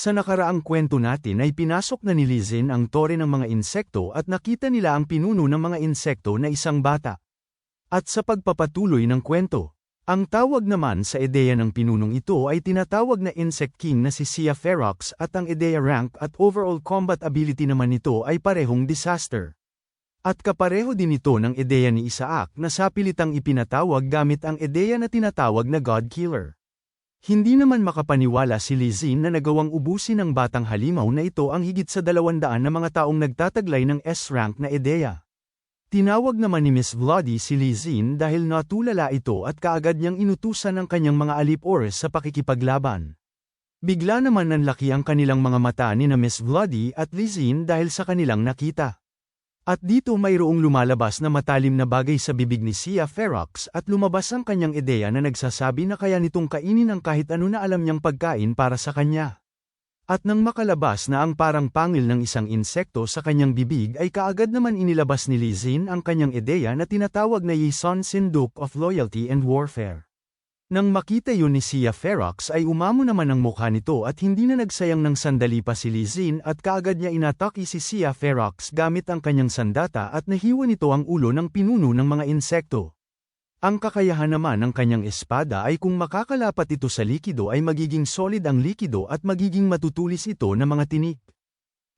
Sa nakaraang kwento natin ay pinasok na ni Lizin ang tore ng mga insekto at nakita nila ang pinuno ng mga insekto na isang bata. At sa pagpapatuloy ng kwento, ang tawag naman sa ideya ng pinunong ito ay tinatawag na Insect King na si Sia Ferox at ang ideya rank at overall combat ability naman nito ay parehong disaster. At kapareho din ito ng ideya ni Isaac na sapilitang ipinatawag gamit ang ideya na tinatawag na God Killer. Hindi naman makapaniwala si Lizin na nagawang ubusin ng batang halimaw na ito ang higit sa dalawandaan na mga taong nagtataglay ng S-rank na ideya. Tinawag naman ni Miss Vlody si Lizin dahil natulala ito at kaagad niyang inutusan ng kanyang mga alip-ores sa pakikipaglaban. Bigla naman nanlaki ang kanilang mga mata ni na Miss Vlody at Lizin dahil sa kanilang nakita. At dito mayroong lumalabas na matalim na bagay sa bibig ni Sia Ferox at lumabas ang kanyang ideya na nagsasabi na kaya nitong kainin ang kahit ano na alam niyang pagkain para sa kanya. At nang makalabas na ang parang pangil ng isang insekto sa kanyang bibig ay kaagad naman inilabas ni Lizin ang kanyang ideya na tinatawag na Yison Sinduk of Loyalty and Warfare. Nang makita yun ni Sia Ferox ay umamo naman ang mukha nito at hindi na nagsayang ng sandali pa si Lizin at kaagad niya inatake si Sia Ferox gamit ang kanyang sandata at nahiwa nito ang ulo ng pinuno ng mga insekto. Ang kakayahan naman ng kanyang espada ay kung makakalapat ito sa likido ay magiging solid ang likido at magiging matutulis ito ng mga tinik.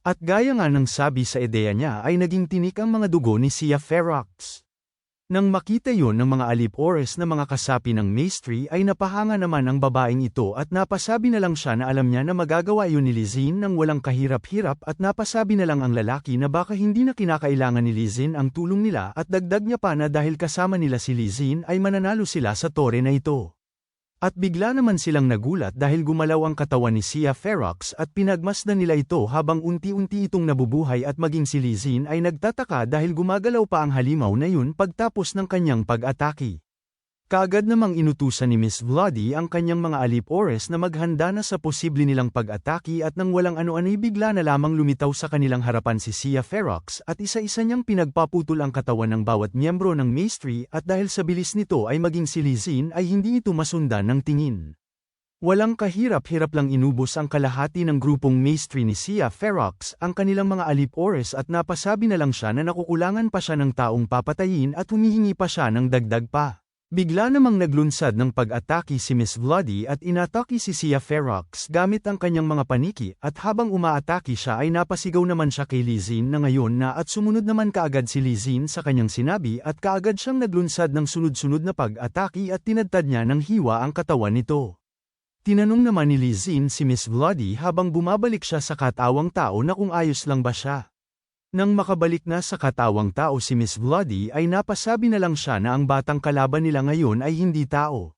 At gaya nga ng sabi sa ideya niya ay naging tinik ang mga dugo ni Sia Ferox. Nang makita yon ng mga alip-ores na mga kasapi ng maestri ay napahanga naman ang babaeng ito at napasabi na lang siya na alam niya na magagawa yun ni Lizin nang walang kahirap-hirap at napasabi na lang ang lalaki na baka hindi na kinakailangan ni Lizin ang tulong nila at dagdag niya pa na dahil kasama nila si Lizin ay mananalo sila sa tore na ito. At bigla naman silang nagulat dahil gumalaw ang katawan ni Sia Ferox at pinagmasdan nila ito habang unti-unti itong nabubuhay at maging si Lizin ay nagtataka dahil gumagalaw pa ang halimaw na yun pagtapos ng kanyang pag-atake. Kaagad namang inutusan ni Miss Vlody ang kanyang mga alip-ores na maghanda na sa posible nilang pag-atake at nang walang ano-ano'y bigla na lamang lumitaw sa kanilang harapan si Sia Ferox at isa-isa niyang pinagpaputol ang katawan ng bawat miyembro ng Maestri at dahil sa bilis nito ay maging si Lizin ay hindi ito masundan ng tingin. Walang kahirap-hirap lang inubos ang kalahati ng grupong Maestri ni Sia Ferox ang kanilang mga alip-ores at napasabi na lang siya na nakukulangan pa siya ng taong papatayin at humihingi pa siya ng dagdag pa. Bigla namang naglunsad ng pag-atake si Miss Vlody at inatake si Sia Ferox gamit ang kanyang mga paniki at habang umaatake siya ay napasigaw naman siya kay Lizin na ngayon na at sumunod naman kaagad si Lizin sa kanyang sinabi at kaagad siyang naglunsad ng sunod-sunod na pag-atake at tinadtad niya ng hiwa ang katawan nito. Tinanong naman ni Lizin si Miss Vlody habang bumabalik siya sa katawang tao na kung ayos lang ba siya. Nang makabalik na sa katawang tao si Miss Vlody ay napasabi na lang siya na ang batang kalaban nila ngayon ay hindi tao.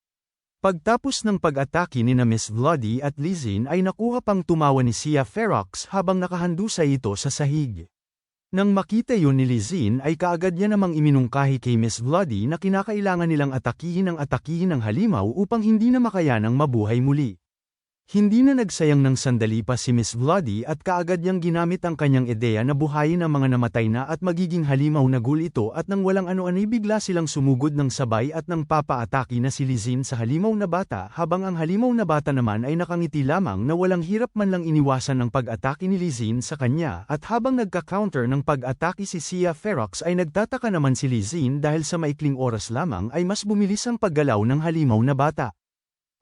Pagtapos ng pag-atake ni na Miss Vlody at Lizin ay nakuha pang tumawa ni Sia Ferox habang nakahandusay ito sa sahig. Nang makita yun ni Lizin ay kaagad niya namang iminungkahi kay Miss Vlody na kinakailangan nilang atakihin ang atakihin ng halimaw upang hindi na makayanang mabuhay muli. Hindi na nagsayang ng sandali pa si Miss Vlody at kaagad niyang ginamit ang kanyang ideya na buhayin ang mga namatay na at magiging halimaw na gul ito at nang walang ano-ano'y bigla silang sumugod ng sabay at nang papaataki na si Lizin sa halimaw na bata habang ang halimaw na bata naman ay nakangiti lamang na walang hirap man lang iniwasan ng pag-atake ni Lizin sa kanya at habang nagka-counter ng pag-atake si Sia Ferox ay nagtataka naman si Lizin dahil sa maikling oras lamang ay mas bumilis ang paggalaw ng halimaw na bata.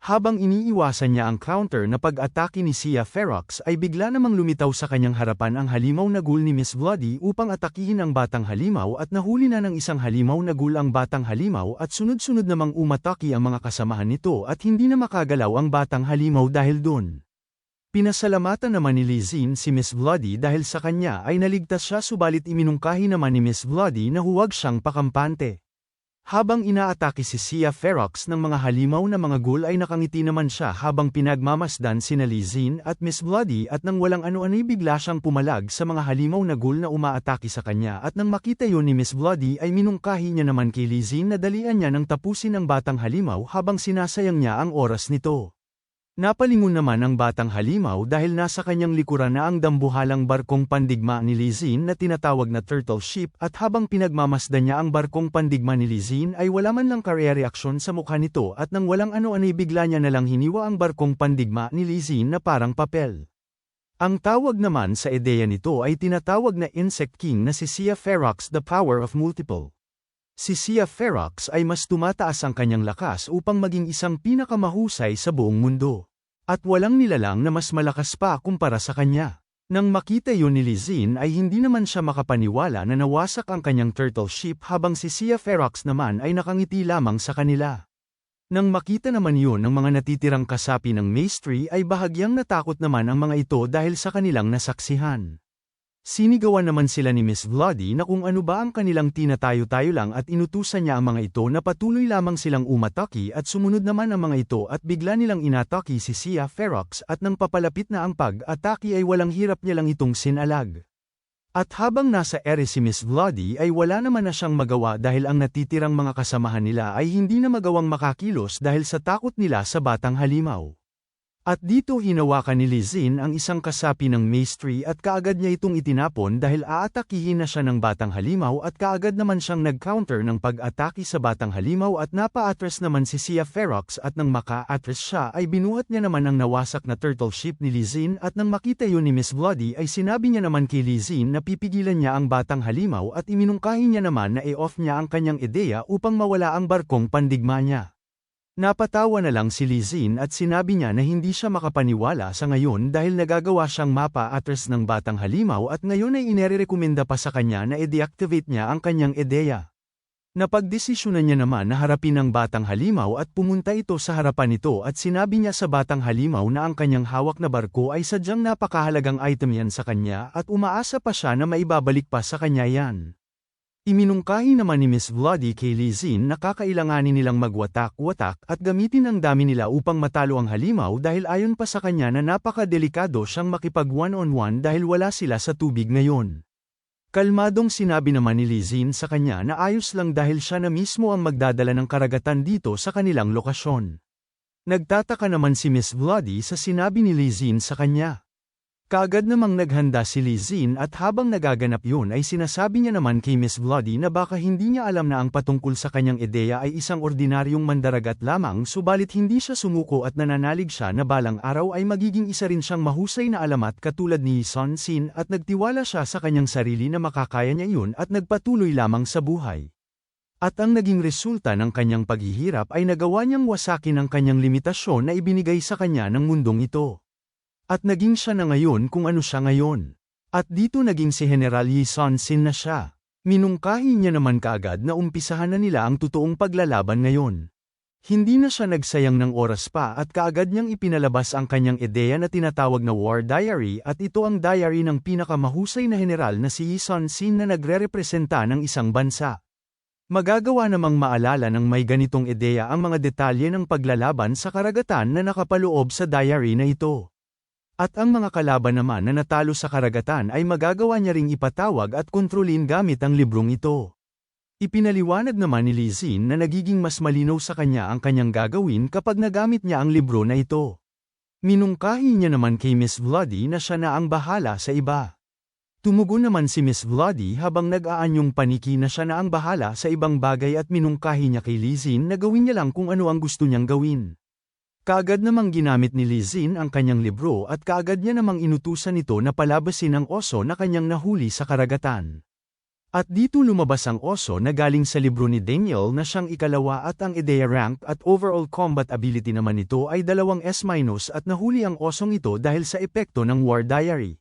Habang iniiwasan niya ang counter na pag-atake ni Sia Ferox ay bigla namang lumitaw sa kanyang harapan ang halimaw na gul ni Miss Vlody upang atakihin ang batang halimaw at nahuli na ng isang halimaw na gul ang batang halimaw at sunod-sunod namang umataki ang mga kasamahan nito at hindi na makagalaw ang batang halimaw dahil doon. Pinasalamatan naman ni Lizin si Miss Vlody dahil sa kanya ay naligtas siya subalit iminungkahi naman ni Miss Vlody na huwag siyang pakampante. Habang inaatake si Sia Ferox ng mga halimaw na mga gul ay nakangiti naman siya habang pinagmamasdan si Nalizin at Miss Bloody at nang walang ano-ano'y bigla siyang pumalag sa mga halimaw na gul na umaatake sa kanya at nang makita yon ni Miss Bloody ay minungkahi niya naman kay Lizin na dalian niya ng tapusin ang batang halimaw habang sinasayang niya ang oras nito. Napalingon naman ang batang halimaw dahil nasa kanyang likuran na ang dambuhalang barkong pandigma ni Lizin na tinatawag na turtle ship at habang pinagmamasdan niya ang barkong pandigma ni Lizin ay wala man lang kare-reaksyon sa mukha nito at nang walang ano-ano'y bigla niya nalang hiniwa ang barkong pandigma ni Lizin na parang papel. Ang tawag naman sa ideya nito ay tinatawag na Insect King na si Sia Ferox the Power of Multiple. Si Sia Ferox ay mas tumataas ang kanyang lakas upang maging isang pinakamahusay sa buong mundo. At walang nilalang na mas malakas pa kumpara sa kanya. Nang makita yun ni Lizin ay hindi naman siya makapaniwala na nawasak ang kanyang turtle ship habang si Sia Ferox naman ay nakangiti lamang sa kanila. Nang makita naman yun ng mga natitirang kasapi ng Maestri ay bahagyang natakot naman ang mga ito dahil sa kanilang nasaksihan. Sinigawan naman sila ni Miss Vladi na kung ano ba ang kanilang tinatayo-tayo lang at inutusan niya ang mga ito na patuloy lamang silang umataki at sumunod naman ang mga ito at bigla nilang inataki si Sia Ferox at nang papalapit na ang pag-ataki ay walang hirap niya lang itong sinalag. At habang nasa ere si Miss Vladi ay wala naman na siyang magawa dahil ang natitirang mga kasamahan nila ay hindi na magawang makakilos dahil sa takot nila sa batang halimaw. At dito hinawakan ni Lizin ang isang kasapi ng maestri at kaagad niya itong itinapon dahil aatakihin na siya ng batang halimaw at kaagad naman siyang nag-counter ng pag-atake sa batang halimaw at napa-atres naman si Sia Ferox at nang maka-atres siya ay binuhat niya naman ang nawasak na turtle ship ni Lizin at nang makita yun ni Miss Bloody ay sinabi niya naman kay Lizin na pipigilan niya ang batang halimaw at iminungkahi niya naman na i-off niya ang kanyang ideya upang mawala ang barkong pandigma niya. Napatawa na lang si Lizin at sinabi niya na hindi siya makapaniwala sa ngayon dahil nagagawa siyang mapa address ng batang halimaw at ngayon ay inirekomenda pa sa kanya na i-deactivate niya ang kanyang ideya. Napagdesisyonan niya naman na harapin ang batang halimaw at pumunta ito sa harapan nito at sinabi niya sa batang halimaw na ang kanyang hawak na barko ay sadyang napakahalagang item yan sa kanya at umaasa pa siya na maibabalik pa sa kanya yan. Iminungkahi naman ni Miss Vladi kay Lizin na kakailanganin nilang magwatak-watak at gamitin ang dami nila upang matalo ang halimaw dahil ayon pa sa kanya na napakadelikado siyang makipag one-on-one dahil wala sila sa tubig ngayon. Kalmadong sinabi naman ni Lizin sa kanya na ayos lang dahil siya na mismo ang magdadala ng karagatan dito sa kanilang lokasyon. Nagtataka naman si Miss Vladi sa sinabi ni Lizin sa kanya. Kaagad namang naghanda si Lizin at habang nagaganap yun ay sinasabi niya naman kay Miss Bloody na baka hindi niya alam na ang patungkol sa kanyang ideya ay isang ordinaryong mandaragat lamang subalit hindi siya sumuko at nananalig siya na balang araw ay magiging isa rin siyang mahusay na alamat katulad ni Son Sin at nagtiwala siya sa kanyang sarili na makakaya niya yun at nagpatuloy lamang sa buhay. At ang naging resulta ng kanyang paghihirap ay nagawa niyang wasakin ang kanyang limitasyon na ibinigay sa kanya ng mundong ito. At naging siya na ngayon kung ano siya ngayon. At dito naging si General Yi Son Sin na siya. Minungkahi niya naman kaagad na umpisahan na nila ang totoong paglalaban ngayon. Hindi na siya nagsayang ng oras pa at kaagad niyang ipinalabas ang kanyang ideya na tinatawag na War Diary at ito ang diary ng pinakamahusay na general na si Yi Son Sin na nagre-representa ng isang bansa. Magagawa namang maalala ng may ganitong ideya ang mga detalye ng paglalaban sa karagatan na nakapaloob sa diary na ito. At ang mga kalaban naman na natalo sa karagatan ay magagawa niya ring ipatawag at kontrolin gamit ang librong ito. Ipinaliwanag naman ni Lizin na nagiging mas malinaw sa kanya ang kanyang gagawin kapag nagamit niya ang libro na ito. Minungkahi niya naman kay Miss Vladi na siya na ang bahala sa iba. Tumugon naman si Miss Vladi habang nag-aanyong paniki na siya na ang bahala sa ibang bagay at minungkahi niya kay Lizin na gawin niya lang kung ano ang gusto niyang gawin. Kaagad namang ginamit ni Lizin ang kanyang libro at kaagad niya namang inutusan ito na palabasin ang oso na kanyang nahuli sa karagatan. At dito lumabas ang oso na galing sa libro ni Daniel na siyang ikalawa at ang ideya rank at overall combat ability naman nito ay dalawang S- at nahuli ang osong ito dahil sa epekto ng War Diary.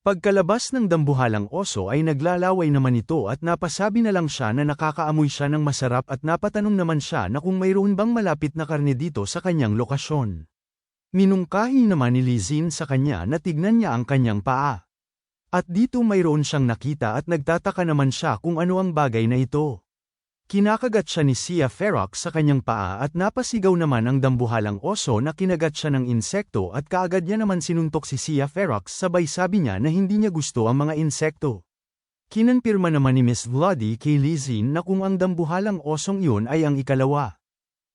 Pagkalabas ng dambuhalang oso ay naglalaway naman ito at napasabi na lang siya na nakakaamoy siya ng masarap at napatanong naman siya na kung mayroon bang malapit na karne dito sa kanyang lokasyon. Minungkahi naman ni Lizin sa kanya na tignan niya ang kanyang paa. At dito mayroon siyang nakita at nagtataka naman siya kung ano ang bagay na ito. Kinakagat siya ni Sia Ferox sa kanyang paa at napasigaw naman ang dambuhalang oso na kinagat siya ng insekto at kaagad niya naman sinuntok si Sia Ferox sabay sabi niya na hindi niya gusto ang mga insekto. Kinanpirma naman ni Miss Vladi kay Lizin na kung ang dambuhalang osong iyon ay ang ikalawa.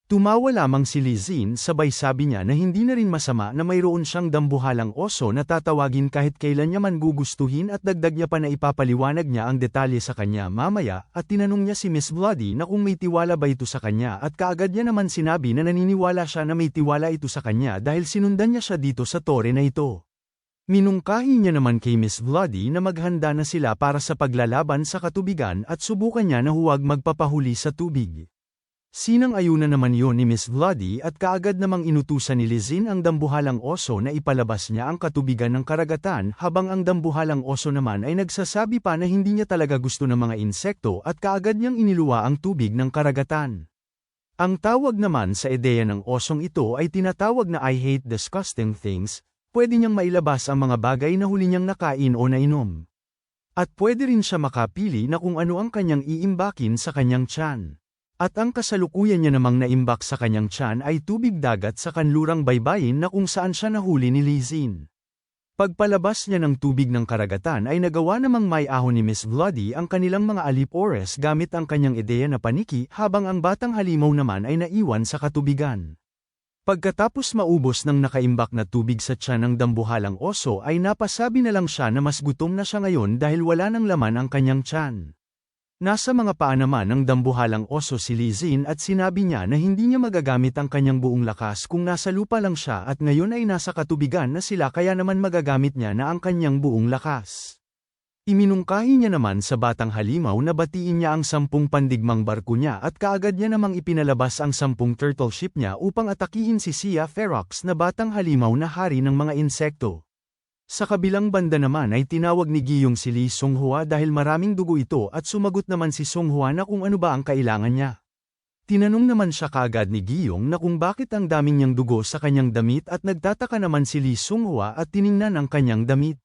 Tumawa lamang si Lizin sabay sabi niya na hindi na rin masama na mayroon siyang dambuhalang oso na tatawagin kahit kailan niya man gugustuhin at dagdag niya pa na ipapaliwanag niya ang detalye sa kanya mamaya at tinanong niya si Miss Bloody na kung may tiwala ba ito sa kanya at kaagad niya naman sinabi na naniniwala siya na may tiwala ito sa kanya dahil sinundan niya siya dito sa tore na ito. Minungkahi niya naman kay Miss Bloody na maghanda na sila para sa paglalaban sa katubigan at subukan niya na huwag magpapahuli sa tubig. Sinang-ayunan naman yon ni Miss Bloody at kaagad namang inutusan ni Lizin ang dambuhalang oso na ipalabas niya ang katubigan ng karagatan habang ang dambuhalang oso naman ay nagsasabi pa na hindi niya talaga gusto ng mga insekto at kaagad niyang iniluwa ang tubig ng karagatan. Ang tawag naman sa ideya ng osong ito ay tinatawag na I hate disgusting things, pwede niyang mailabas ang mga bagay na huli niyang nakain o nainom. At pwede rin siya makapili na kung ano ang kanyang iimbakin sa kanyang tiyan. At ang kasalukuyan niya namang naimbak sa kanyang tiyan ay tubig dagat sa kanlurang baybayin na kung saan siya nahuli ni Lizin. Pagpalabas niya ng tubig ng karagatan ay nagawa namang may ahon ni Miss Bloody ang kanilang mga alipores gamit ang kanyang ideya na paniki habang ang batang halimaw naman ay naiwan sa katubigan. Pagkatapos maubos ng nakaimbak na tubig sa tiyan ng dambuhalang oso ay napasabi na lang siya na mas gutom na siya ngayon dahil wala ng laman ang kanyang tiyan. Nasa mga paa naman ng dambuhalang oso si Lizin at sinabi niya na hindi niya magagamit ang kanyang buong lakas kung nasa lupa lang siya at ngayon ay nasa katubigan na sila kaya naman magagamit niya na ang kanyang buong lakas. Iminungkahi niya naman sa batang halimaw na batiin niya ang sampung pandigmang barko niya at kaagad niya namang ipinalabas ang sampung turtle ship niya upang atakihin si Sia Ferox na batang halimaw na hari ng mga insekto. Sa kabilang banda naman ay tinawag ni Giyong si Lee Songhua dahil maraming dugo ito at sumagot naman si Songhua na kung ano ba ang kailangan niya. Tinanong naman siya kagad ni Giyong na kung bakit ang daming niyang dugo sa kanyang damit at nagtataka naman si Lee Songhua at tiningnan ang kanyang damit.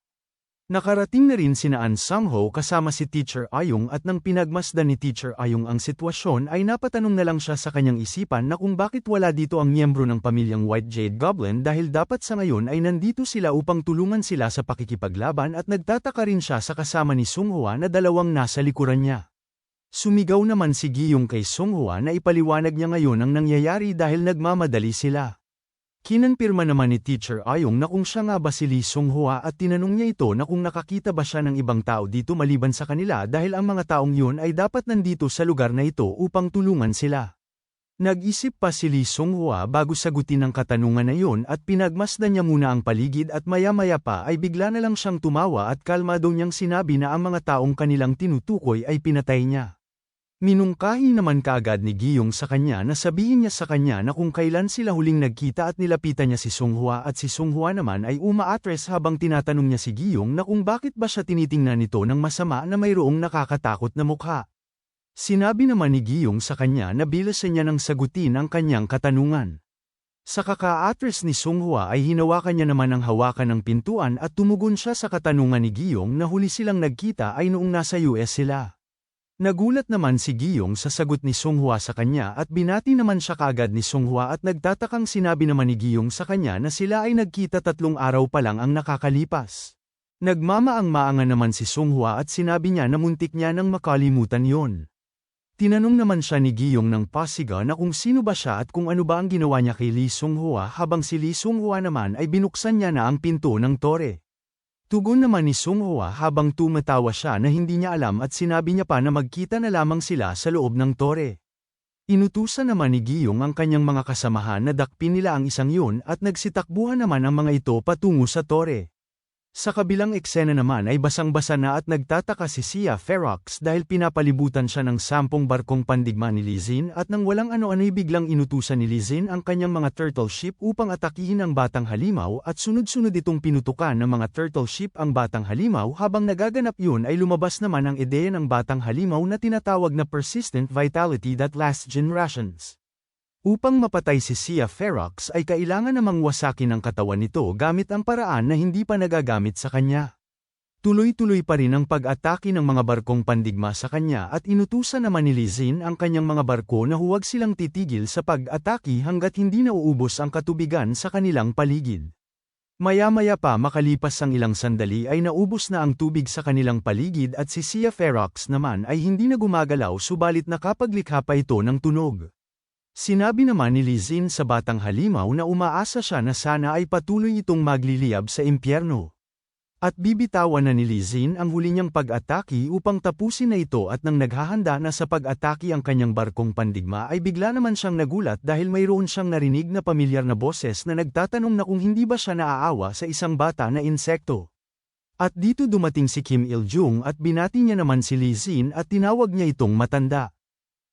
Nakarating na rin sina An Sang-ho kasama si Teacher Ayong at nang pinagmasdan ni Teacher Ayong ang sitwasyon ay napatanong na lang siya sa kanyang isipan na kung bakit wala dito ang miyembro ng pamilyang White Jade Goblin dahil dapat sa ngayon ay nandito sila upang tulungan sila sa pakikipaglaban at nagtataka rin siya sa kasama ni Sunghua na dalawang nasa likuran niya. Sumigaw naman si Giyong kay Sunghua na ipaliwanag niya ngayon ang nangyayari dahil nagmamadali sila. Kinanpirma naman ni Teacher Ayong na kung siya nga ba si Lee Songhua at tinanong niya ito na kung nakakita ba siya ng ibang tao dito maliban sa kanila dahil ang mga taong yun ay dapat nandito sa lugar na ito upang tulungan sila. Nag-isip pa si Lee Songhua bago sagutin ang katanungan na yun at pinagmasdan niya muna ang paligid at maya-maya pa ay bigla na lang siyang tumawa at kalmado niyang sinabi na ang mga taong kanilang tinutukoy ay pinatay niya. Minungkahi naman kaagad ni Giyong sa kanya na sabihin niya sa kanya na kung kailan sila huling nagkita at nilapitan niya si Songhua at si Songhua naman ay umaatres habang tinatanong niya si Giyong na kung bakit ba siya tinitingnan nito ng masama na mayroong nakakatakot na mukha. Sinabi naman ni Giyong sa kanya na bilasan niya ng sagutin ang kanyang katanungan. Sa kakaatres ni Songhua ay hinawakan niya naman ang hawakan ng pintuan at tumugon siya sa katanungan ni Giyong na huli silang nagkita ay noong nasa US sila. Nagulat naman si Giyong sa sagot ni Songhua sa kanya at binati naman siya kagad ni Songhua at nagtatakang sinabi naman ni Giyong sa kanya na sila ay nagkita tatlong araw pa lang ang nakakalipas. Nagmamaang-maangan naman si Songhua at sinabi niya na muntik niya nang makalimutan yon. Tinanong naman siya ni Giyong ng pasiga na kung sino ba siya at kung ano ba ang ginawa niya kay Lee Songhua habang si Lee Songhua naman ay binuksan niya na ang pinto ng tore. Tugon naman ni Sunghua habang tumatawa siya na hindi niya alam at sinabi niya pa na magkita na lamang sila sa loob ng tore. Inutusan naman ni Giyong ang kanyang mga kasamahan na dakpin nila ang isang yun at nagsitakbuhan naman ang mga ito patungo sa tore. Sa kabilang eksena naman ay basang-basa na at nagtataka si Sia Ferox dahil pinapalibutan siya ng sampung barkong pandigma ni Lizin at nang walang ano-ano ay biglang inutusan ni Lizin ang kanyang mga turtle ship upang atakihin ang batang halimaw at sunod-sunod itong pinutukan ng mga turtle ship ang batang halimaw habang nagaganap yun ay lumabas naman ang ideya ng batang halimaw na tinatawag na persistent vitality that lasts generations. Upang mapatay si Sia Ferox ay kailangan namang wasakin ang katawan nito gamit ang paraan na hindi pa nagagamit sa kanya. Tuloy-tuloy pa rin ang pag-atake ng mga barkong pandigma sa kanya at inutusan naman ni Lizin ang kanyang mga barko na huwag silang titigil sa pag-atake hanggat hindi nauubos ang katubigan sa kanilang paligid. Maya-maya pa makalipas ang ilang sandali ay naubos na ang tubig sa kanilang paligid at si Sia Ferox naman ay hindi na gumagalaw subalit nakapaglikha pa ito ng tunog. Sinabi naman ni Lizin sa batang halimaw na umaasa siya na sana ay patuloy itong magliliyab sa impyerno. At bibitawan na ni Lizin ang huli niyang pag-ataki upang tapusin na ito at nang naghahanda na sa pag-ataki ang kanyang barkong pandigma ay bigla naman siyang nagulat dahil mayroon siyang narinig na pamilyar na boses na nagtatanong na kung hindi ba siya naaawa sa isang bata na insekto. At dito dumating si Kim Il-jung at binati niya naman si Lizin at tinawag niya itong matanda.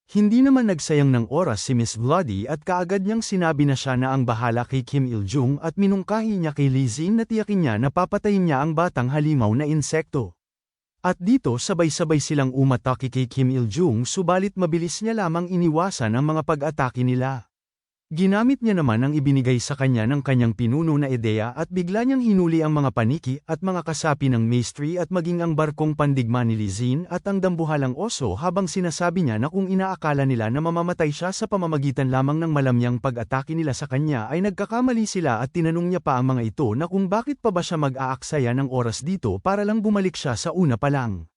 Hindi naman nagsayang ng oras si Miss Bloody at kaagad niyang sinabi na siya na ang bahala kay Kim Il-jung at minungkahi niya kay Lizin na tiyakin niya na papatayin niya ang batang halimaw na insekto. At dito sabay-sabay silang umatake kay Kim Il-jung subalit mabilis niya lamang iniwasan ang mga pag-atake nila. Ginamit niya naman ang ibinigay sa kanya ng kanyang pinuno na ideya at bigla niyang hinuli ang mga paniki at mga kasapi ng maestri at maging ang barkong pandigma ni Lizin at ang dambuhalang oso habang sinasabi niya na kung inaakala nila na mamamatay siya sa pamamagitan lamang ng malamyang pag-atake nila sa kanya ay nagkakamali sila at tinanong niya pa ang mga ito na kung bakit pa ba siya mag-aaksaya ng oras dito para lang bumalik siya sa una pa lang.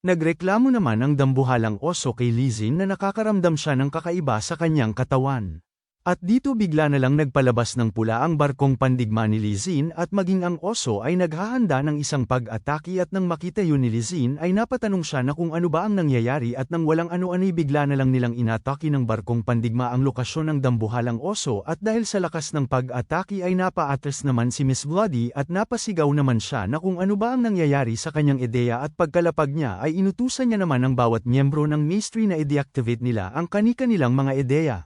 Nagreklamo naman ang dambuhalang oso kay Lizin na nakakaramdam siya ng kakaiba sa kanyang katawan. At dito bigla na lang nagpalabas ng pula ang barkong pandigma ni Lizin at maging ang oso ay naghahanda ng isang pag-ataki at nang makita yun ni Lizin ay napatanong siya na kung ano ba ang nangyayari at nang walang ano-ano'y bigla na lang nilang inataki ng barkong pandigma ang lokasyon ng dambuhalang oso at dahil sa lakas ng pag-ataki ay napaatres naman si Miss Bloody at napasigaw naman siya na kung ano ba ang nangyayari sa kanyang ideya at pagkalapag niya ay inutusan niya naman ang bawat miyembro ng mystery na i-deactivate nila ang kanika-nilang mga ideya.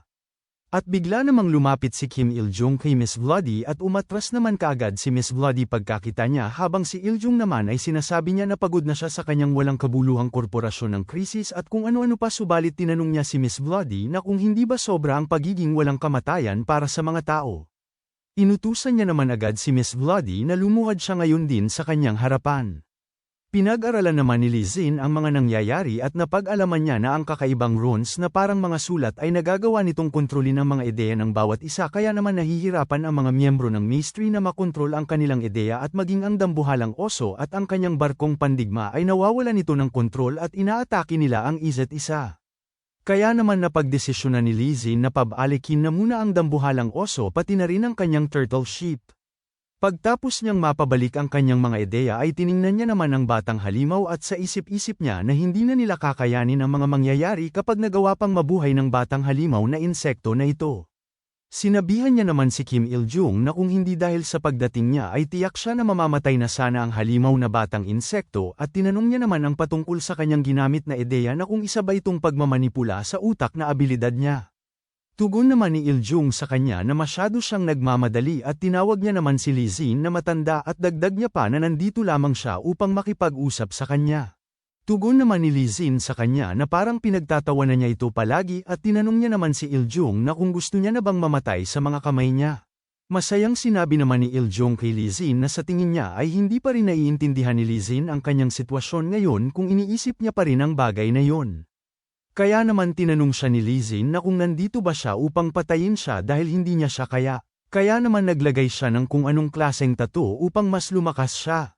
At bigla namang lumapit si Kim Il-jung kay Miss Bloody at umatras naman kaagad si Miss Bloody pagkakita niya habang si Il-jung naman ay sinasabi niya na pagod na siya sa kanyang walang kabuluhang korporasyon ng krisis at kung ano-ano pa subalit tinanong niya si Miss Bloody na kung hindi ba sobra ang pagiging walang kamatayan para sa mga tao. Inutusan niya naman agad si Miss Bloody na lumuhad siya ngayon din sa kanyang harapan. Pinag-aralan naman ni Lizin ang mga nangyayari at napag-alaman niya na ang kakaibang runes na parang mga sulat ay nagagawa nitong kontrolin ang mga ideya ng bawat isa kaya naman nahihirapan ang mga miyembro ng mystery na makontrol ang kanilang ideya at maging ang dambuhalang oso at ang kanyang barkong pandigma ay nawawala nito ng kontrol at inaatake nila ang isa't isa. Kaya naman napagdesisyonan ni Lizin na pabalikin na muna ang dambuhalang oso pati na rin ang kanyang turtle sheep. Pagtapos niyang mapabalik ang kanyang mga ideya ay tiningnan niya naman ang batang halimaw at sa isip-isip niya na hindi na nila kakayanin ang mga mangyayari kapag nagawa pang mabuhay ng batang halimaw na insekto na ito. Sinabihan niya naman si Kim Il-jung na kung hindi dahil sa pagdating niya ay tiyak siya na mamamatay na sana ang halimaw na batang insekto at tinanong niya naman ang patungkol sa kanyang ginamit na ideya na kung isa ba itong pagmamanipula sa utak na abilidad niya. Tugon naman ni Iljung sa kanya na masyado siyang nagmamadali at tinawag niya naman si Lizin na matanda at dagdag niya pa na nandito lamang siya upang makipag-usap sa kanya. Tugon naman ni Lizin sa kanya na parang pinagtatawanan niya ito palagi at tinanong niya naman si Iljung na kung gusto niya na bang mamatay sa mga kamay niya. Masayang sinabi naman ni Iljung kay Lizin na sa tingin niya ay hindi pa rin naiintindihan ni Lizin ang kanyang sitwasyon ngayon kung iniisip niya pa rin ang bagay na yon. Kaya naman tinanong siya ni Lizin na kung nandito ba siya upang patayin siya dahil hindi niya siya kaya. Kaya naman naglagay siya ng kung anong klaseng tato upang mas lumakas siya.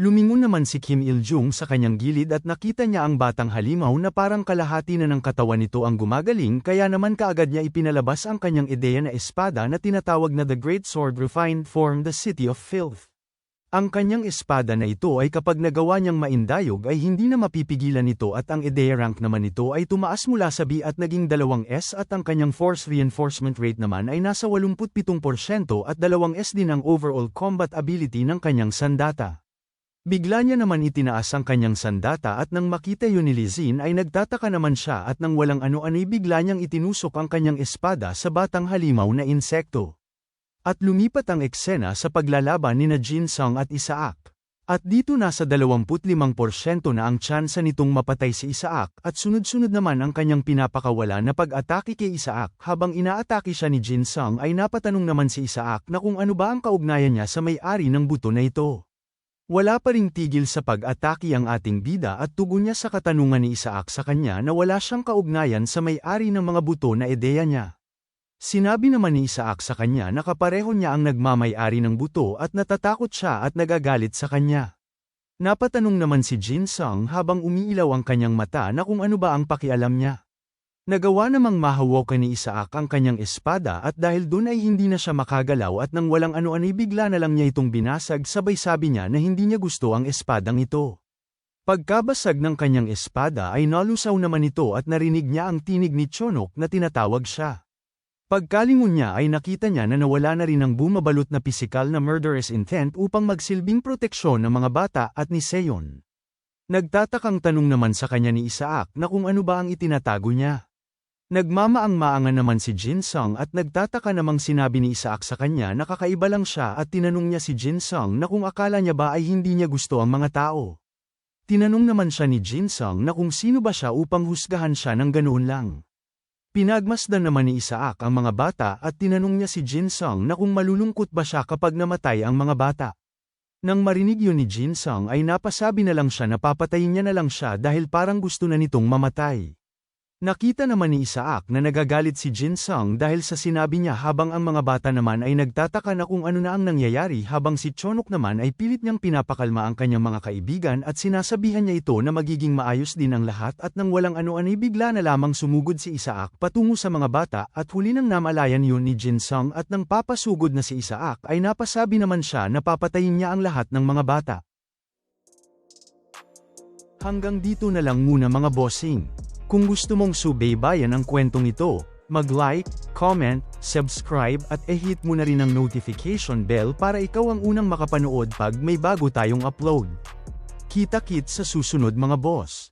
Lumingon naman si Kim Il-jung sa kanyang gilid at nakita niya ang batang halimaw na parang kalahati na ng katawan nito ang gumagaling kaya naman kaagad niya ipinalabas ang kanyang ideya na espada na tinatawag na The Great Sword Refined Form the City of Filth. Ang kanyang espada na ito ay kapag nagawa niyang maindayog ay hindi na mapipigilan nito at ang ideya rank naman nito ay tumaas mula sa B at naging 2S at ang kanyang force reinforcement rate naman ay nasa 87% at 2S din ang overall combat ability ng kanyang sandata. Bigla niya naman itinaas ang kanyang sandata at nang makita yun ni Lizin ay nagtataka naman siya at nang walang ano-ano'y bigla niyang itinusok ang kanyang espada sa batang halimaw na insekto. At lumipat ang eksena sa paglalaban ni na Jin Sung at Isaac. At dito nasa 25% na ang tsansa nitong mapatay si Isaac at sunod-sunod naman ang kanyang pinapakawala na pag-atake kay Isaac habang inaatake siya ni Jin Sung ay napatanong naman si Isaac na kung ano ba ang kaugnayan niya sa may-ari ng buto na ito. Wala pa ring tigil sa pag-atake ang ating bida at tugon niya sa katanungan ni Isaac sa kanya na wala siyang kaugnayan sa may-ari ng mga buto na ideya niya. Sinabi naman ni Isaac sa kanya na kapareho niya ang nagmamay-ari ng buto at natatakot siya at nagagalit sa kanya. Napatanong naman si Jin Sung habang umiilaw ang kanyang mata na kung ano ba ang pakialam niya. Nagawa namang mahawakan ni Isaac ang kanyang espada at dahil dun ay hindi na siya makagalaw at nang walang ano-ano bigla na lang niya itong binasag sabay sabi niya na hindi niya gusto ang espadang ito. Pagkabasag ng kanyang espada ay nalusaw naman ito at narinig niya ang tinig ni Chonok na tinatawag siya. Pagkalingon niya ay nakita niya na nawala na rin ang bumabalot na pisikal na murderous intent upang magsilbing proteksyon ng mga bata at ni Seon. Nagtatakang tanong naman sa kanya ni Isaac na kung ano ba ang itinatago niya. Nagmamaang-maangan naman si Jin Sung at nagtataka namang sinabi ni Isaac sa kanya na kakaiba lang siya at tinanong niya si Jin Sung na kung akala niya ba ay hindi niya gusto ang mga tao. Tinanong naman siya ni Jin Sung na kung sino ba siya upang husgahan siya ng ganoon lang. Pinagmasdan naman ni Isaac ang mga bata at tinanong niya si Jin Sung na kung malulungkot ba siya kapag namatay ang mga bata. Nang marinig yun ni Jin Sung ay napasabi na lang siya na papatayin niya na lang siya dahil parang gusto na nitong mamatay. Nakita naman ni Isaac na nagagalit si Jin Sung dahil sa sinabi niya habang ang mga bata naman ay nagtataka na kung ano na ang nangyayari habang si Chonok naman ay pilit niyang pinapakalma ang kanyang mga kaibigan at sinasabihan niya ito na magiging maayos din ang lahat at nang walang ano-ano ay bigla na lamang sumugod si Isaac patungo sa mga bata at huli nang namalayan yun ni Jin Sung at nang papasugod na si Isaac ay napasabi naman siya na papatayin niya ang lahat ng mga bata. Hanggang dito na lang muna mga bossing. Kung gusto mong subaybayan ang kwentong ito, mag-like, comment, subscribe at e-hit mo na rin ang notification bell para ikaw ang unang makapanood pag may bago tayong upload. Kita-kit sa susunod mga boss.